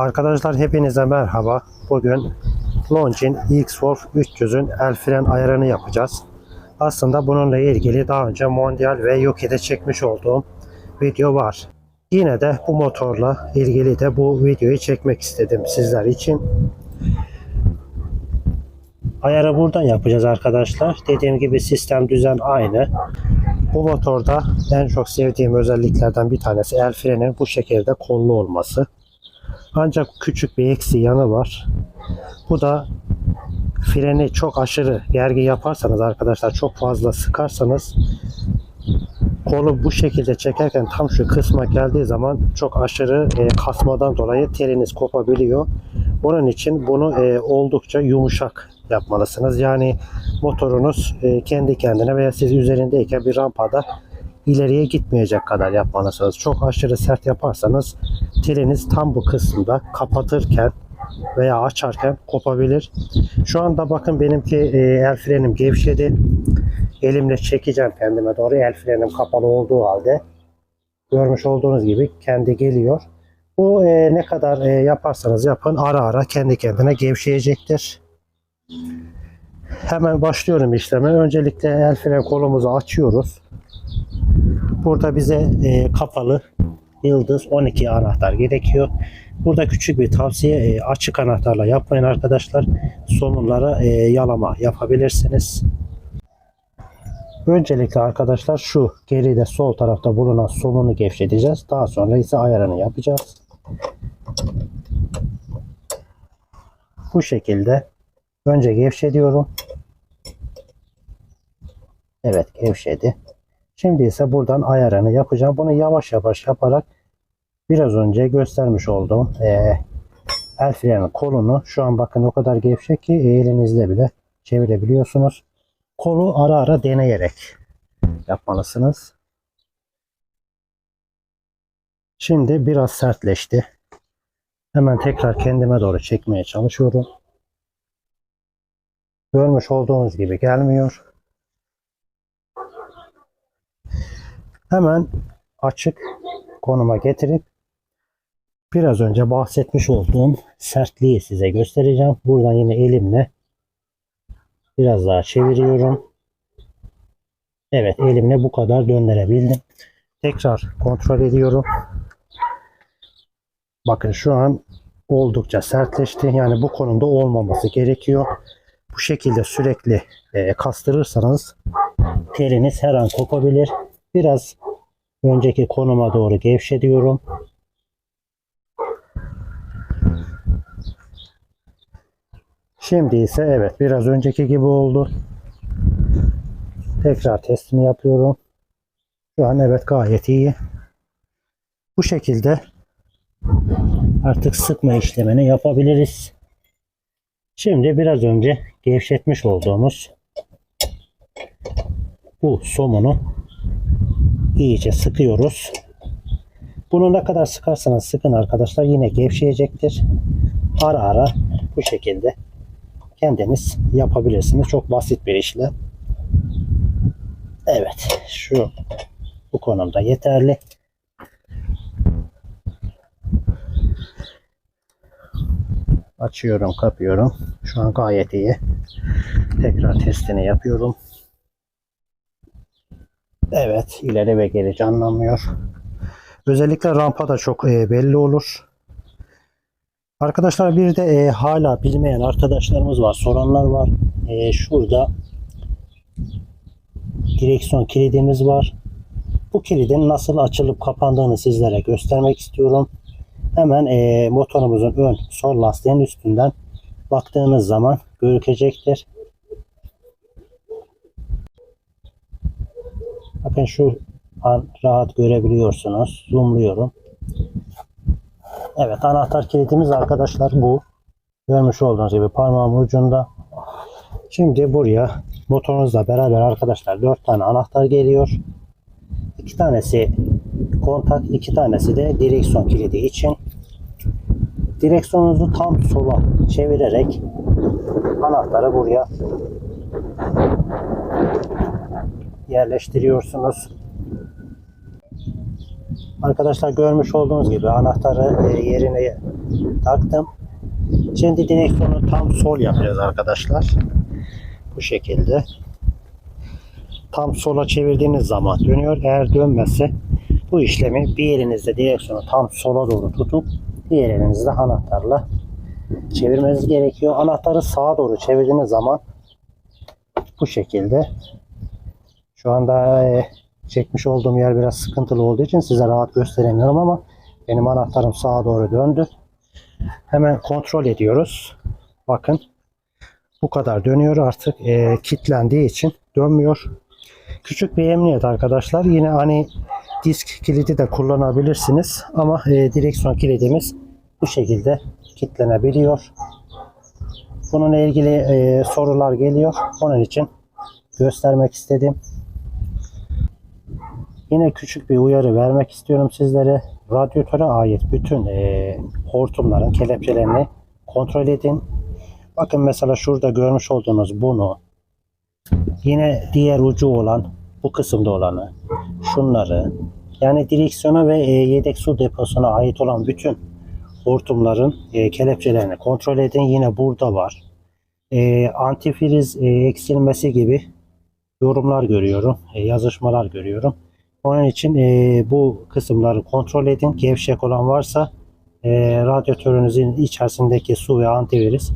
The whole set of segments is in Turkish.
Arkadaşlar hepinize merhaba. Bugün Longin X-Wolf 300'ün el fren ayarını yapacağız. Aslında bununla ilgili daha önce Mondial ve Yuki'de çekmiş olduğum video var. Yine de bu motorla ilgili de bu videoyu çekmek istedim sizler için. Ayarı buradan yapacağız arkadaşlar. Dediğim gibi sistem düzen aynı. Bu motorda en çok sevdiğim özelliklerden bir tanesi el frenin bu şekilde kollu olması. Ancak küçük bir eksi yanı var. Bu da freni çok aşırı gergin yaparsanız arkadaşlar çok fazla sıkarsanız kolu bu şekilde çekerken tam şu kısma geldiği zaman çok aşırı e, kasmadan dolayı teliniz kopabiliyor. Onun için bunu e, oldukça yumuşak yapmalısınız. Yani motorunuz e, kendi kendine veya siz üzerindeyken bir rampada ileriye gitmeyecek kadar yapmalısınız. Çok aşırı sert yaparsanız teliniz tam bu kısımda kapatırken veya açarken kopabilir. Şu anda bakın benimki e, el frenim gevşedi. Elimle çekeceğim kendime doğru. El frenim kapalı olduğu halde. Görmüş olduğunuz gibi kendi geliyor. Bu e, ne kadar e, yaparsanız yapın ara ara kendi kendine gevşeyecektir. Hemen başlıyorum işleme. Öncelikle el fren kolumuzu açıyoruz. Burada bize e, kapalı yıldız 12 anahtar gerekiyor. Burada küçük bir tavsiye e, açık anahtarla yapmayın arkadaşlar. Somunlara e, yalama yapabilirsiniz. Öncelikle arkadaşlar şu geride sol tarafta bulunan somunu gevşeteceğiz. Daha sonra ise ayarını yapacağız. Bu şekilde önce gevşetiyorum. Evet gevşedi. Şimdi ise buradan ayarını yapacağım. Bunu yavaş yavaş yaparak biraz önce göstermiş olduğum e, el frenin kolunu şu an bakın o kadar gevşek ki elinizle bile çevirebiliyorsunuz. Kolu ara ara deneyerek yapmalısınız. Şimdi biraz sertleşti. Hemen tekrar kendime doğru çekmeye çalışıyorum. Görmüş olduğunuz gibi gelmiyor. Hemen açık konuma getirip biraz önce bahsetmiş olduğum sertliği size göstereceğim. Buradan yine elimle biraz daha çeviriyorum. Evet elimle bu kadar döndürebildim. Tekrar kontrol ediyorum. Bakın şu an oldukça sertleşti. Yani bu konumda olmaması gerekiyor. Bu şekilde sürekli e, kastırırsanız teliniz her an kopabilir. Biraz önceki konuma doğru gevşetiyorum. Şimdi ise evet biraz önceki gibi oldu. Tekrar testini yapıyorum. Şu an evet gayet iyi. Bu şekilde artık sıkma işlemini yapabiliriz. Şimdi biraz önce gevşetmiş olduğumuz bu somunu iyice sıkıyoruz. Bunu ne kadar sıkarsanız sıkın arkadaşlar yine gevşeyecektir. Ara ara bu şekilde kendiniz yapabilirsiniz. Çok basit bir işlem. Evet şu bu konumda yeterli. Açıyorum, kapıyorum. Şu an gayet iyi. Tekrar testini yapıyorum. Evet, ileri ve geri canlanmıyor. Özellikle rampa da çok e, belli olur. Arkadaşlar bir de e, hala bilmeyen arkadaşlarımız var, soranlar var. E, şurada direksiyon kilidimiz var. Bu kilidin nasıl açılıp kapandığını sizlere göstermek istiyorum. Hemen e, motorumuzun ön sol lastiğin üstünden baktığınız zaman gözükecektir. Bakın şu an rahat görebiliyorsunuz. Zoomluyorum. Evet anahtar kilidimiz arkadaşlar bu. Görmüş olduğunuz gibi parmağımın ucunda. Şimdi buraya motorunuzla beraber arkadaşlar 4 tane anahtar geliyor. 2 tanesi kontak, 2 tanesi de direksiyon kilidi için. Direksiyonunuzu tam sola çevirerek anahtarı buraya yerleştiriyorsunuz. Arkadaşlar görmüş olduğunuz gibi anahtarı e, yerine taktım. Şimdi direksiyonu tam sol yapacağız arkadaşlar. Bu şekilde. Tam sola çevirdiğiniz zaman dönüyor. Eğer dönmezse bu işlemi bir elinizde direksiyonu tam sola doğru tutup diğer elinizde anahtarla çevirmeniz gerekiyor. Anahtarı sağa doğru çevirdiğiniz zaman bu şekilde şu anda e, çekmiş olduğum yer biraz sıkıntılı olduğu için size rahat gösteremiyorum ama benim anahtarım sağa doğru döndü. Hemen kontrol ediyoruz. Bakın bu kadar dönüyor artık e, kilitlendiği için dönmüyor. Küçük bir emniyet arkadaşlar. Yine hani disk kilidi de kullanabilirsiniz ama e, direksiyon kilidimiz bu şekilde kilitlenebiliyor. Bununla ilgili e, sorular geliyor. Onun için göstermek istedim. Yine küçük bir uyarı vermek istiyorum sizlere. Radyatöre ait bütün e, hortumların kelepçelerini kontrol edin. Bakın mesela şurada görmüş olduğunuz bunu. Yine diğer ucu olan bu kısımda olanı. Şunları. Yani direksiyona ve e, yedek su deposuna ait olan bütün hortumların e, kelepçelerini kontrol edin. Yine burada var. E, antifriz e, eksilmesi gibi yorumlar görüyorum. e, yazışmalar görüyorum. Onun için e, bu kısımları kontrol edin. Gevşek olan varsa e, radyatörünüzün içerisindeki su ve antivirüs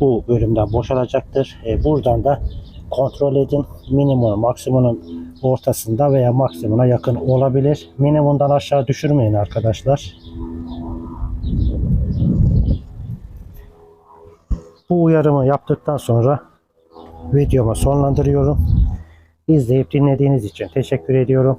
bu bölümden boşalacaktır. E, buradan da kontrol edin. Minimum maksimumun ortasında veya maksimuna yakın olabilir. Minimumdan aşağı düşürmeyin arkadaşlar. Bu uyarımı yaptıktan sonra videomu sonlandırıyorum. İzleyip dinlediğiniz için teşekkür ediyorum.